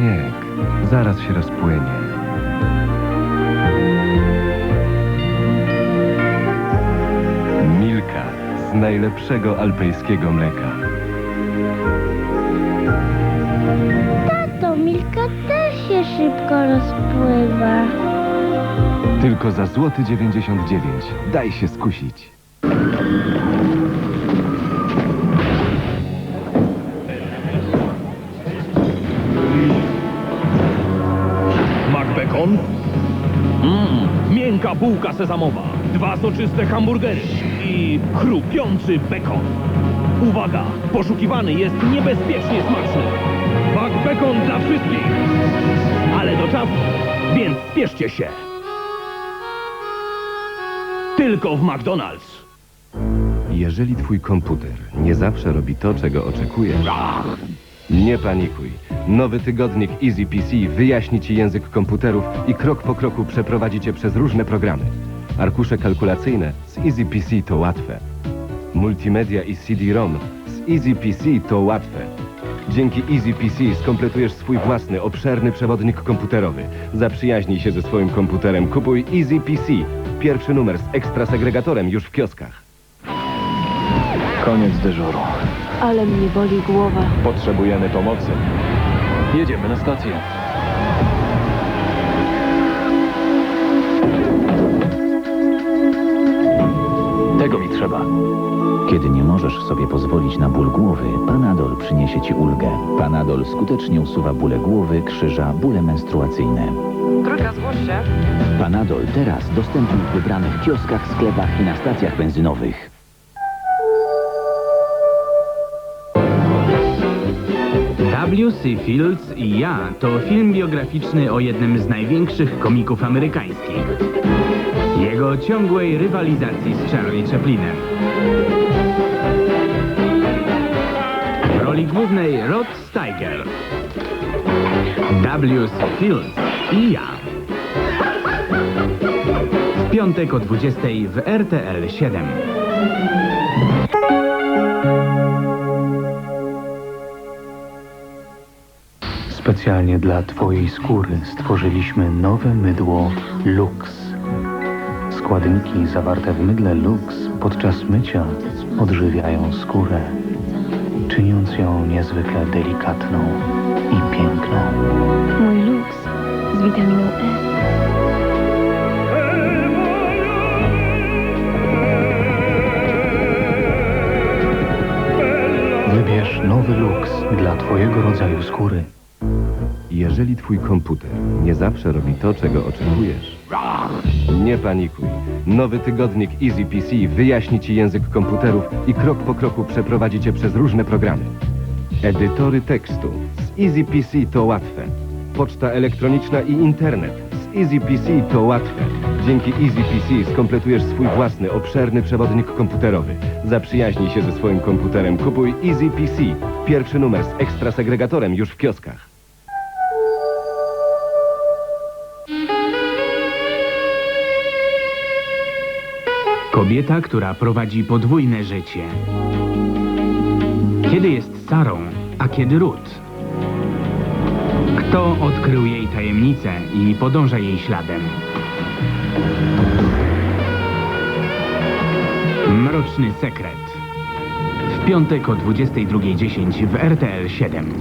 śnieg. Zaraz się rozpłynie. Milka z najlepszego alpejskiego mleka. Tato, Milka też się szybko rozpływa. Tylko za złoty 99. Daj się skusić. Mmm, miękka bułka sezamowa, dwa soczyste hamburgery i chrupiący bekon. Uwaga, poszukiwany jest niebezpiecznie smaczny. McBacon dla wszystkich. Ale do czasu, więc spieszcie się. Tylko w McDonald's. Jeżeli twój komputer nie zawsze robi to, czego oczekujesz, nie panikuj. Nowy tygodnik Easy PC wyjaśni ci język komputerów i krok po kroku przeprowadzi cię przez różne programy. Arkusze kalkulacyjne z Easy PC to łatwe. Multimedia i CD-ROM z Easy PC to łatwe. Dzięki Easy PC skompletujesz swój własny, obszerny przewodnik komputerowy. Zaprzyjaźnij się ze swoim komputerem. Kupuj Easy PC. Pierwszy numer z ekstra segregatorem już w kioskach. Koniec dyżuru. Ale mnie boli głowa. Potrzebujemy pomocy. Jedziemy na stację. Tego mi trzeba. Kiedy nie możesz sobie pozwolić na ból głowy, Panadol przyniesie Ci ulgę. Panadol skutecznie usuwa bóle głowy, krzyża, bóle menstruacyjne. Trójka, zgłoś się. Panadol teraz dostępny w wybranych kioskach, sklepach i na stacjach benzynowych. W.C. Fields i ja to film biograficzny o jednym z największych komików amerykańskich. Jego ciągłej rywalizacji z Charlie Chaplinem. W roli głównej Rod Steiger. W.C. Fields i ja. W piątek o 20 w RTL 7. Specjalnie dla Twojej skóry stworzyliśmy nowe mydło Lux. Składniki zawarte w mydle Lux podczas mycia odżywiają skórę, czyniąc ją niezwykle delikatną i piękną. Mój luks z witaminą E. Wybierz nowy Lux dla Twojego rodzaju skóry. Jeżeli twój komputer nie zawsze robi to, czego oczekujesz, nie panikuj. Nowy tygodnik Easy PC wyjaśni ci język komputerów i krok po kroku przeprowadzi cię przez różne programy. Edytory tekstu z Easy PC to łatwe. Poczta elektroniczna i internet z Easy PC to łatwe. Dzięki Easy PC skompletujesz swój własny, obszerny przewodnik komputerowy. Zaprzyjaźnij się ze swoim komputerem. Kupuj Easy PC. Pierwszy numer z ekstra segregatorem już w kioskach. Kobieta, która prowadzi podwójne życie. Kiedy jest Sarą, a kiedy Ruth? Kto odkrył jej tajemnicę i podąża jej śladem? Mroczny sekret. W piątek o 22.10 w RTL 7.